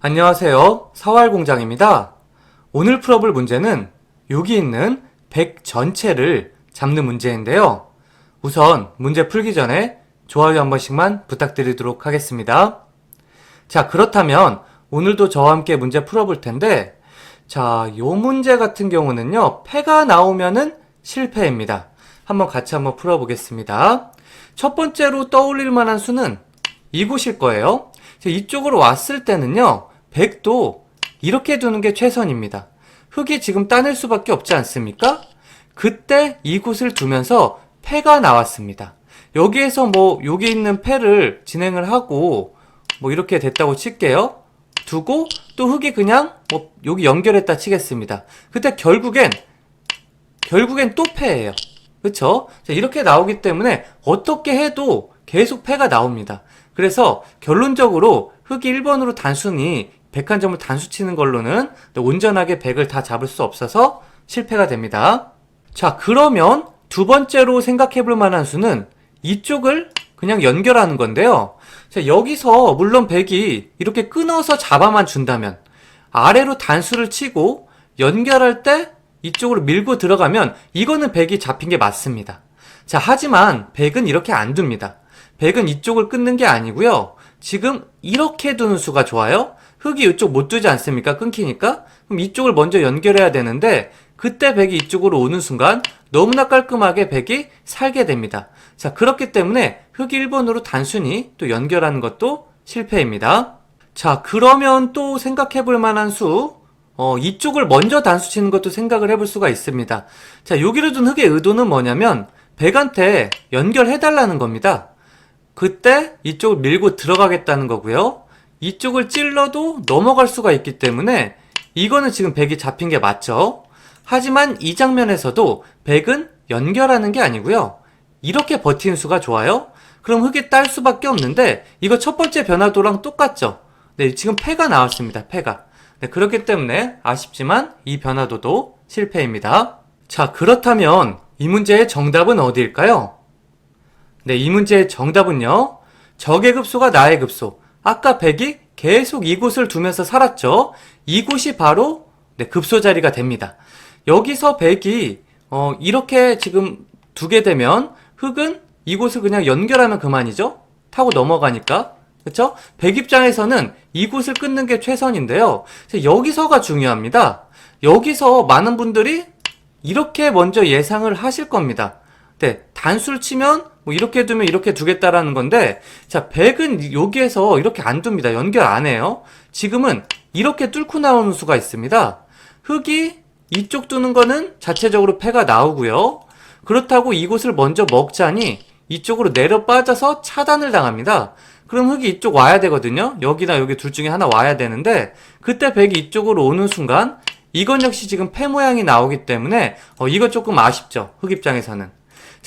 안녕하세요. 사활공장입니다. 오늘 풀어볼 문제는 여기 있는 100 전체를 잡는 문제인데요. 우선 문제 풀기 전에 좋아요 한 번씩만 부탁드리도록 하겠습니다. 자, 그렇다면 오늘도 저와 함께 문제 풀어볼 텐데, 자, 요 문제 같은 경우는요, 패가 나오면은 실패입니다. 한번 같이 한번 풀어보겠습니다. 첫 번째로 떠올릴 만한 수는 이곳일 거예요. 자, 이쪽으로 왔을 때는요, 100도 이렇게 두는 게 최선입니다. 흙이 지금 따낼 수밖에 없지 않습니까? 그때 이곳을 두면서 패가 나왔습니다. 여기에서 뭐, 여기 있는 패를 진행을 하고, 뭐 이렇게 됐다고 칠게요. 두고, 또 흙이 그냥, 뭐, 여기 연결했다 치겠습니다. 그때 결국엔, 결국엔 또 패예요. 자, 이렇게 나오기 때문에 어떻게 해도 계속 패가 나옵니다. 그래서 결론적으로 흙이 1번으로 단순히 101점을 단수 치는 걸로는 온전하게 100을 다 잡을 수 없어서 실패가 됩니다. 자, 그러면 두 번째로 생각해 볼 만한 수는 이쪽을 그냥 연결하는 건데요. 자, 여기서 물론 100이 이렇게 끊어서 잡아만 준다면 아래로 단수를 치고 연결할 때 이쪽으로 밀고 들어가면 이거는 100이 잡힌 게 맞습니다. 자, 하지만 100은 이렇게 안 둡니다. 100은 이쪽을 끊는 게 아니고요. 지금 이렇게 두는 수가 좋아요. 흙이 이쪽 못 두지 않습니까? 끊기니까. 그럼 이쪽을 먼저 연결해야 되는데 그때 100이 이쪽으로 오는 순간 너무나 깔끔하게 100이 살게 됩니다. 자, 그렇기 때문에 흙이 1번으로 단순히 또 연결하는 것도 실패입니다. 자, 그러면 또 생각해 볼 만한 수, 어, 이쪽을 먼저 단수 치는 것도 생각을 해볼 수가 있습니다. 자, 여기를 둔 흙의 의도는 뭐냐면, 백한테 연결해달라는 겁니다. 그때 이쪽을 밀고 들어가겠다는 거고요. 이쪽을 찔러도 넘어갈 수가 있기 때문에, 이거는 지금 백이 잡힌 게 맞죠? 하지만 이 장면에서도 백은 연결하는 게 아니고요. 이렇게 버티는 수가 좋아요? 그럼 흙이 딸 수밖에 없는데, 이거 첫 번째 변화도랑 똑같죠? 네, 지금 패가 나왔습니다. 패가. 네, 그렇기 때문에 아쉽지만 이 변화도도 실패입니다. 자, 그렇다면 이 문제의 정답은 어디일까요? 네, 이 문제의 정답은요. 적의 급소가 나의 급소. 아까 100이 계속 이곳을 두면서 살았죠. 이곳이 바로 네, 급소 자리가 됩니다. 여기서 100이 어, 이렇게 지금 두게 되면 흙은 이곳을 그냥 연결하면 그만이죠. 타고 넘어가니까. 그쵸? 백 입장에서는 이곳을 끊는 게 최선인데요. 여기서가 중요합니다. 여기서 많은 분들이 이렇게 먼저 예상을 하실 겁니다. 네, 단수를 치면 뭐 이렇게 두면 이렇게 두겠다라는 건데, 자, 100은 여기에서 이렇게 안 둡니다. 연결 안 해요. 지금은 이렇게 뚫고 나오는 수가 있습니다. 흙이 이쪽 두는 거는 자체적으로 패가 나오고요. 그렇다고 이곳을 먼저 먹자니 이쪽으로 내려 빠져서 차단을 당합니다. 그럼 흙이 이쪽 와야 되거든요. 여기나 여기 둘 중에 하나 와야 되는데 그때 백이 이쪽으로 오는 순간 이건 역시 지금 패 모양이 나오기 때문에 어, 이거 조금 아쉽죠. 흙 입장에서는.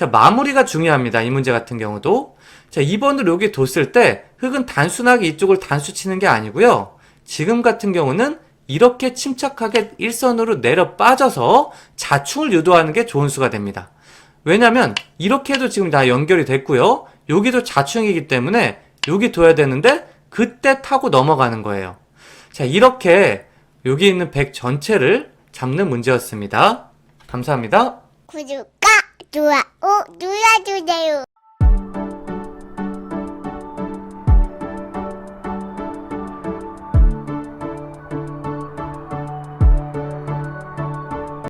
자 마무리가 중요합니다. 이 문제 같은 경우도. 자 2번으로 여기 뒀을 때 흙은 단순하게 이쪽을 단수 치는 게 아니고요. 지금 같은 경우는 이렇게 침착하게 일선으로 내려 빠져서 자충을 유도하는 게 좋은 수가 됩니다. 왜냐면 이렇게 해도 지금 다 연결이 됐고요. 여기도 자충이기 때문에 여기 둬야 되는데 그때 타고 넘어가는 거예요. 자, 이렇게 여기 있는 100 전체를 잡는 문제였습니다. 감사합니다. 구독과 좋아요 눌러주세요.